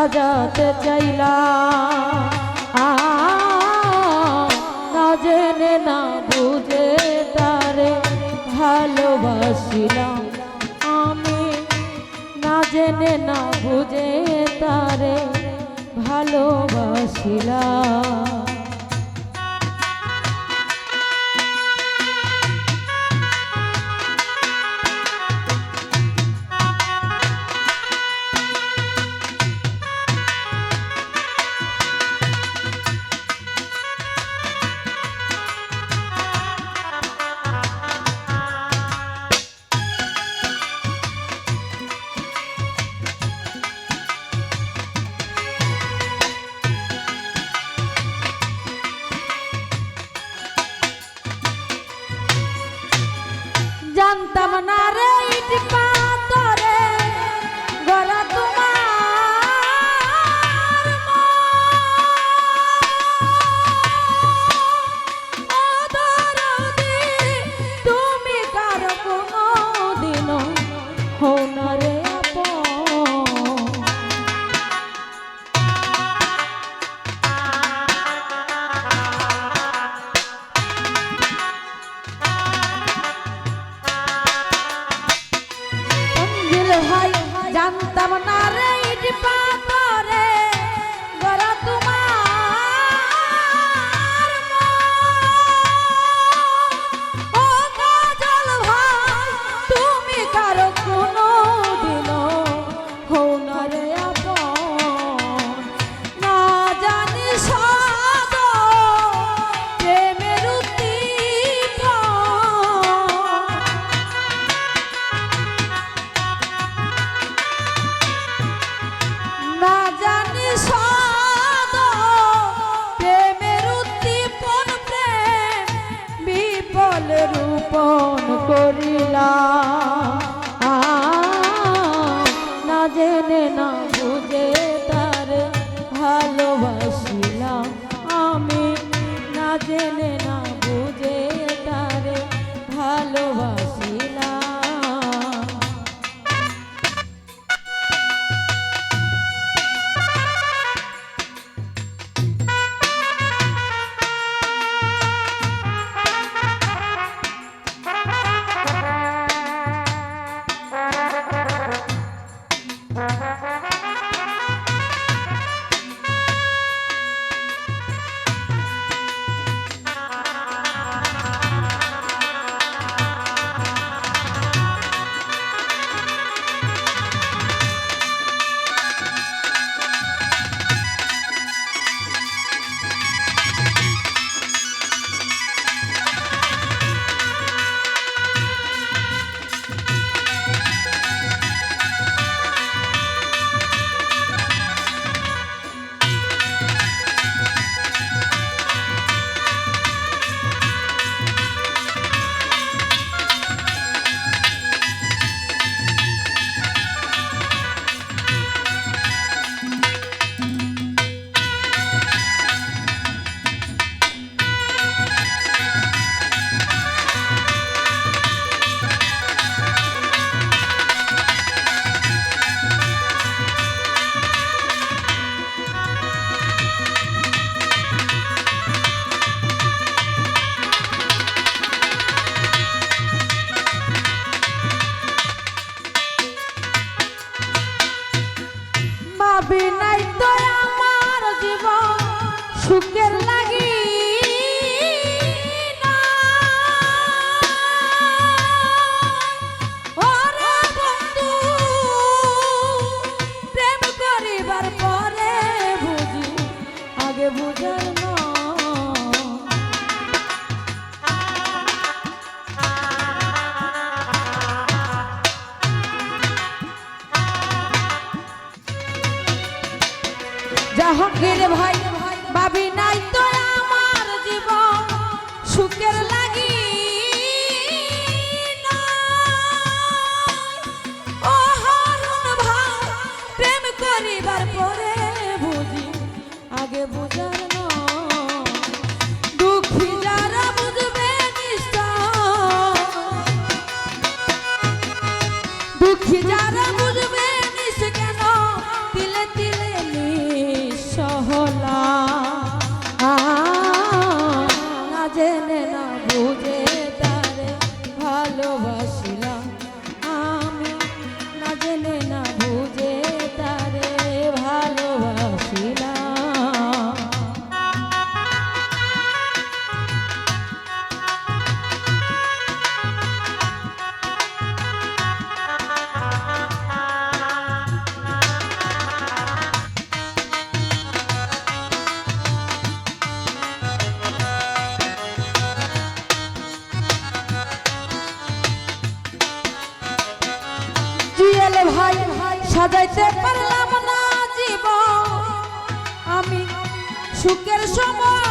সাজাতে চাইলাম। আজেনে না বুঝে তারে ভালোবাসিলাম। আমি না জেনে না বুঝে তারে ভালোবাসিলাম। আল্লাহ Bir de muhalefet. পেতে পারলাম না জীবন। আমি সুখের সময়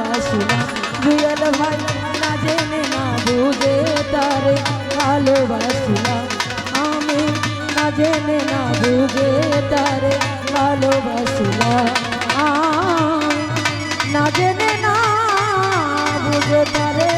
ভালোবাসিলাম জুয়েল ভাই না জেনে না বুঝে তারে ভালোবাসিলাম। আমি না জেনে না বুঝে তারে ভালোবাসিলাম। না জেনে না বুঝে তারে